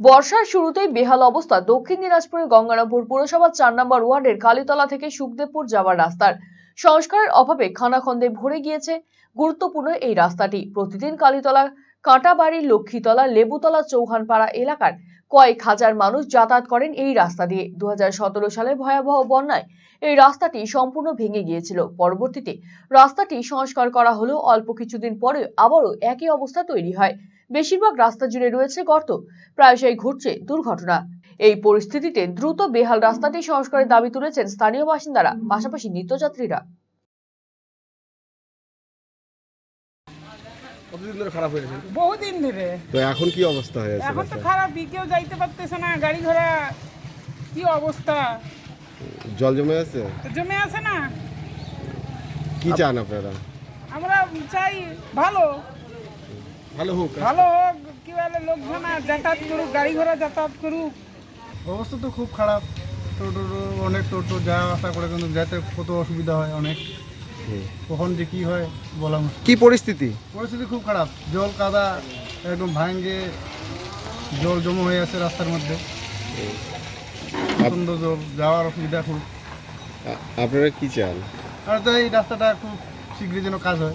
বর্ষার শুরুতেই বেহাল অবস্থা। দক্ষিণ দিনাজপুরের গঙ্গারামপুর পুরসভার চার নম্বর ওয়ার্ডের কালীতলা থেকে সুখদেবপুর যাওয়ার রাস্তার সংস্কারের অভাবে খানাখন্দে ভরে গিয়েছে গুরুত্বপূর্ণ এই রাস্তাটি। প্রতিদিন কালীতলা, কাঁটাবাড়ি, লক্ষ্মীতলা, লেবুতলা, চৌহানপাড়া এলাকার কয়েক হাজার মানুষ যাতায়াত করেন এই রাস্তা দিয়ে। দু হাজার সতেরো সালে ভয়াবহ বন্যায় এই রাস্তাটি সম্পূর্ণ ভেঙে গিয়েছিল। পরবর্তীতে রাস্তাটি সংস্কার করা হলেও অল্প কিছুদিন পরে আবারও একই অবস্থা তৈরি হয়। বেশিরভাগ রাস্তা জুড়ে রয়েছে গর্ত। প্রায়শই ঘটছে দুর্ঘটনা। এই পরিস্থিতিতে দ্রুত বেহাল রাস্তাটি সংস্কারের দাবি তুলেছেন স্থানীয় বাসিন্দারা পাশাপাশি নিত্যযাত্রীরা। কতদিন ধরে খারাপ হয়ে গেছে? বহুদিন ধরে। তো এখন কি অবস্থা হয়ে আছে এখন তো খারাপ কেউ যাইতে পারতেছে না গাড়ি ঘোড়া কি অবস্থা? জল জমে আছে? জমে আছে না। কি চান আপনারা? আমরা চাই ভালো। ভালো হোক ভালো হোক কি বলে লোকজন যাতায়াত করুক গাড়ি ঘোড়া যাতায়াত করুক। অবস্থা তো খুব খারাপ। টোটো অনেক টোটো যাওয়া আসা করে কিন্তু যেতে কত অসুবিধা হয় অনেক। কখন যে কি হয় বলা মুশকিল। কি পরিস্থিতি? পরিস্থিতি খুব খারাপ। জল কাদা একদম ভাঙ্গে জল জমা হয়ে আছে রাস্তার মধ্যে। প্রচণ্ড জল যাওয়ার অসুবিধা খুব। আ- আপনারা কি চান? আর তো এই রাস্তাটা খুব শীঘ্রই যেন কাজ হয়।